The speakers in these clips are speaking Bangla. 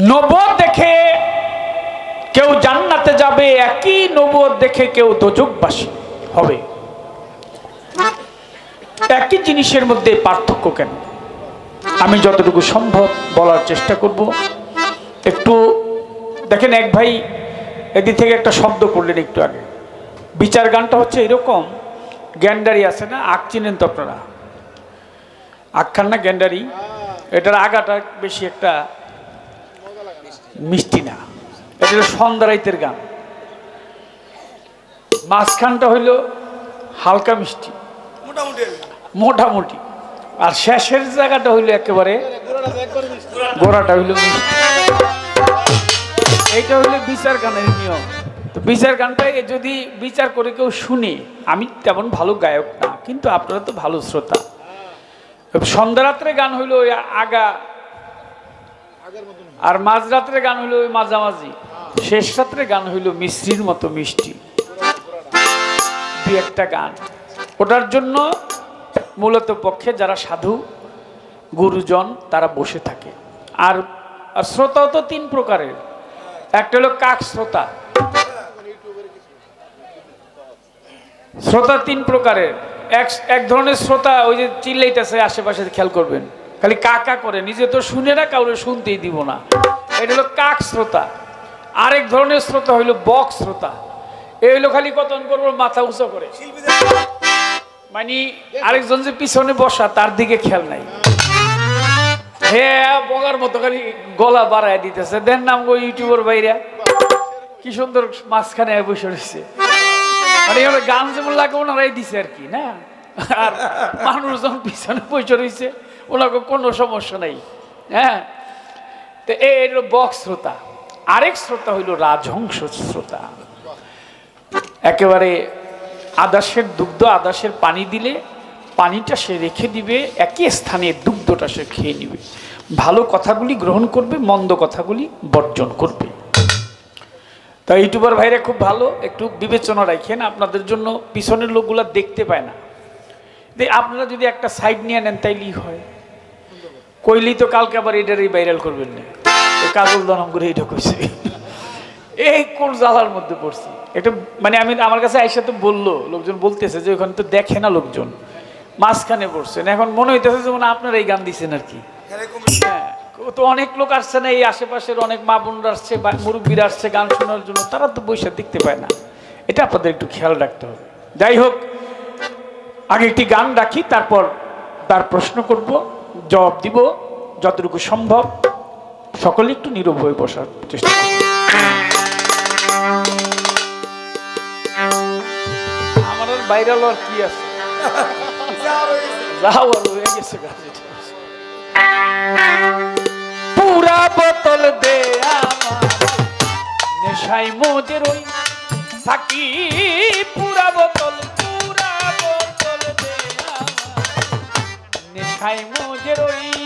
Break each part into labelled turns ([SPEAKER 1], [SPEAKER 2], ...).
[SPEAKER 1] নবদ দেখে কেউ জান্নাতে যাবে, একই নবদ দেখে কেউ দোজকবাসী হবে। একই জিনিসের মধ্যে পার্থক্য কেন? আমি যতটুকু সম্ভব বলার চেষ্টা করব। একটু দেখেন, এক ভাই এদিক থেকে একটা শব্দ করলেন একটু আগে। বিচার গানটা হচ্ছে এরকম, গ্যান্ডারি আছে না? আখ চিনেন তো আপনারা? আখ খান না গ্যান্ডারি? এটার আগাটা বেশি একটা মিষ্টি না। এটা হলো সন্ধ্যারাইতের গান। মাঝখানটা হইল হালকা মিষ্টি।
[SPEAKER 2] মোটামুটি। আর
[SPEAKER 1] মোটামুটি। আর শেষের জায়গাটা হইল একেবারে গোড়াটা হইল মিষ্টি। এইটা হইল বিচার গানের নিয়ম। তো বিচার গানটা যদি বিচার করে কেউ শুনে আমি তেমন ভালো গায়ক না কিন্তু আপনারা তো ভালো শ্রোতা। সন্ধ্যারাত্রে গান হইল ওই আগা আর মাঝরাত্রে গান হইল ওই মাঝামাঝি। শেষ রাত্রে গান হইল মিশ্রির মতো মিষ্টি। দু একটা গান। ওটার জন্য মূলত পক্ষে যারা সাধু, গুরুজন, তারা বসে থাকে। আর আর শ্রোতাও তো তিন প্রকারের। একটা হলো কাক শ্রোতা। শ্রোতা তিন প্রকারের। এক এক ধরনের শ্রোতা ওই যে চিল্লাইতেছে আশেপাশে, খেয়াল করবেন। খালি কাকা করে, নিজে তো শুনে না, কাউরে শুনতেই দিব না। এটা হলো কাক শ্রোতা। আরেক ধরনের শ্রোতা হইল বক শ্রোতা। এই হইল খালি কতন করব, মাথা উঁচু করে। মানে আরেকজন যে পিছনে বসা, তার দিকে খেয়াল নাই। হ্যাঁ বগার মতো খালি গলা বাড়ায় দিতেছে। দেন নাম গো ইউটিউবার বাইরে। কি সুন্দর মাঝখানে বসে রয়েছে। মানে গান যেমন লাগে, ওনারাই দিছে আর কি, না? আর মানুষজন পিছনে বসে রয়েছে। ওনাকে কোনো সমস্যা নেই। হ্যাঁ? তো এই হলো বক শ্রোতা। আরেক শ্রোতা হইল রাজহংস শ্রোতা। একেবারে আদাসের দুগ্ধ, আদাসের পানি দিলে পানিটা সে রেখে দিবে, একই স্থানে দুগ্ধটা সে খেয়ে নিবে। ভালো কথাগুলি গ্রহণ করবে, মন্দ কথাগুলি বর্জন করবে। তা ইউটিউবার ভাইরা খুব ভালো, একটু বিবেচনা রাখেন, আপনাদের জন্য পিছনের লোকগুলা দেখতে পায় না। আপনারা যদি একটা সাইড নিয়ে নেন, তাইলেই হয়। কইলি তো কালকে আবার এটারই ভাইরাল করবেন না। কাজল দনম করে এটা কইছে। এই কোন জ্বালার মধ্যে পড়ছি? এটা মানে আমি আমার কাছে আইসা তো বলল, লোকজন বলতেছে যে ওখানে তো দেখে না লোকজন। মাঝখানে পড়ছেন এখন মনে হইতেছে যেমন আপনারা এই গান দিচ্ছেন আর কি। হ্যাঁ তো অনেক লোক আসছে না, এই আশেপাশের অনেক মা বোনরা আসছে, বা মুরব্বীরা আসছে গান শোনার জন্য, তারা তো বৈশা দেখতে পায় না। এটা আপনাদের একটু খেয়াল রাখতে হবে। যাই হোক, আগে একটি গান রাখি, তারপর তার প্রশ্ন করব। জবাব দিব যতটুকু সম্ভব। সকলে একটু নীরব হয়ে বসার চেষ্টা করব আমার আর বাইরাল আর কি আছে? যাও আর হয়ে গেছে পুরা বোতল দে নেশাই মোদের ওই সাকি। পুরা বোতল নেশাই মোদের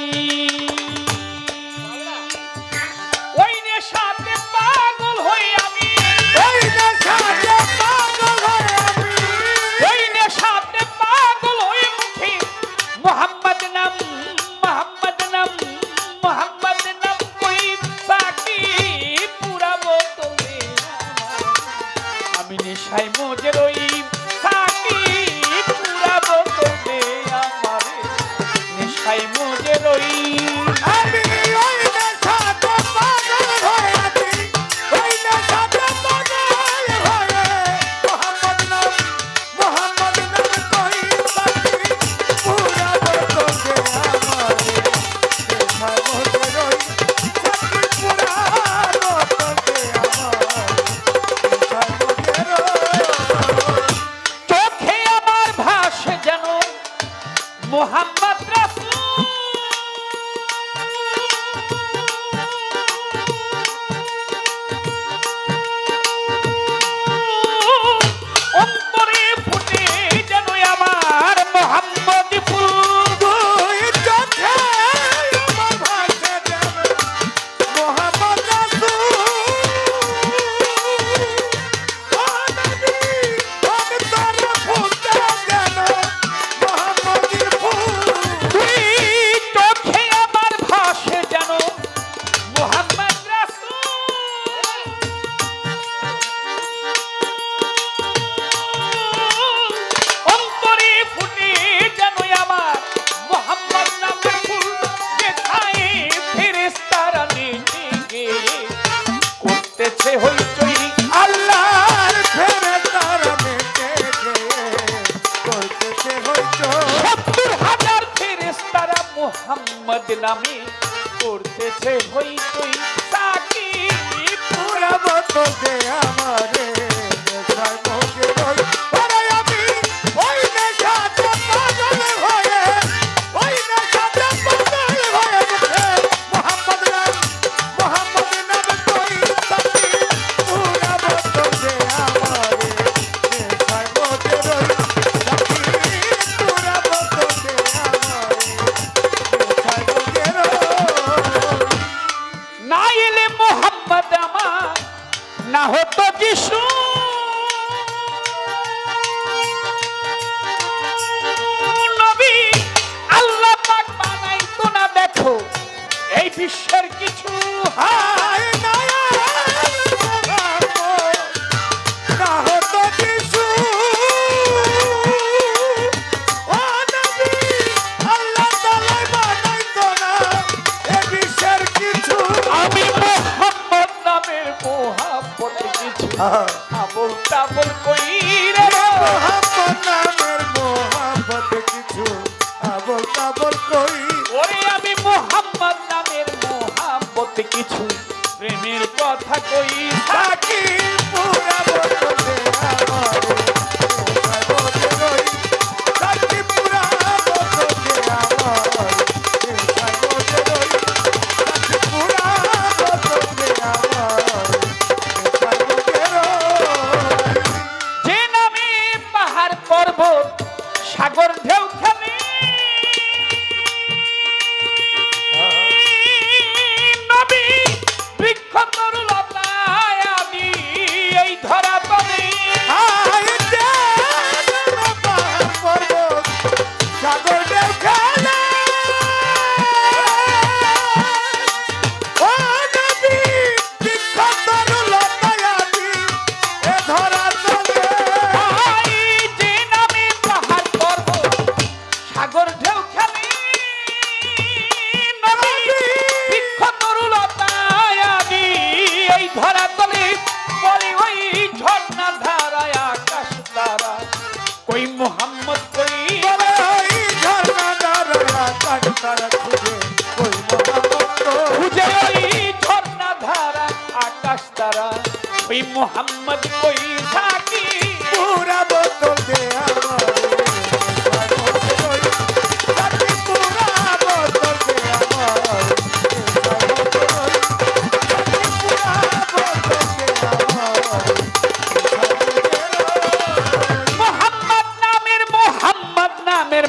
[SPEAKER 1] আমি করতেছে হই তুই তাকি
[SPEAKER 2] পুরা বদলতে আমারে।
[SPEAKER 1] না হতো যিশু। নবী আল্লাহ পাক বানাইতো না দেখো এই বিশ্বের কিছু
[SPEAKER 2] হায় কিছু
[SPEAKER 1] প্রেমের কথা কই
[SPEAKER 2] থাকি পুরা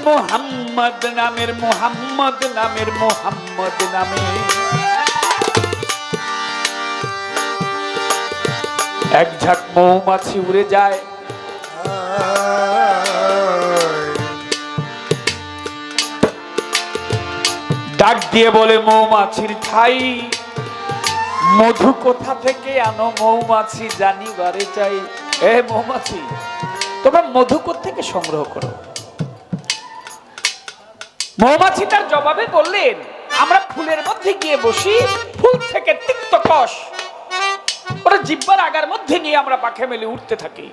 [SPEAKER 1] মোহাম্মদ নামের মোহাম্মদ নামের মোহাম্মদ নামের নামে। এক ঝাঁক মৌমাছি উড়ে যায়। ডাক দিয়ে বলে, মৌমাছির ঠাই, মধু কোথা থেকে আনো? মৌমাছি জানিবারে চাই। এ মৌমাছি, তোমরা মধু থেকে সংগ্রহ করো? মৌমাছি তার জবাবে বললেন, আমরা ফুলের মধ্যে গিয়ে বসি, ফুল থেকে তিক্ত কষ ওরা জিব্বার আগার মধ্যে নিয়ে আমরা পাখে মেলে উঠতে থাকি।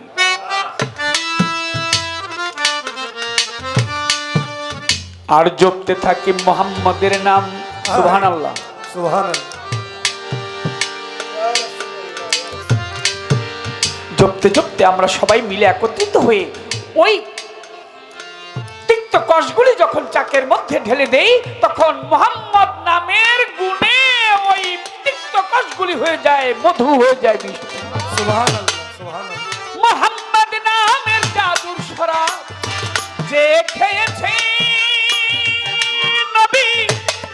[SPEAKER 1] আর জপতে থাকি মোহাম্মদের নাম। সুবহান আল্লাহ। জপতে জপতে আমরা সবাই মিলে একত্রিত হয়ে ওই তিক্ত কষগুলি যখন চাকের মধ্যে ঢেলে দেই তখন মোহাম্মদ নামের গুণে কষগুলি হয়ে যায় মধু হয়ে যায়। মোহাম্মদ নামের জাদুর সরা যে খেয়েছে নবী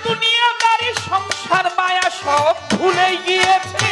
[SPEAKER 1] দুনিয়াদারি সংসার মায়া সব ভুলে গিয়েছে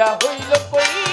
[SPEAKER 1] সোজা হইল কই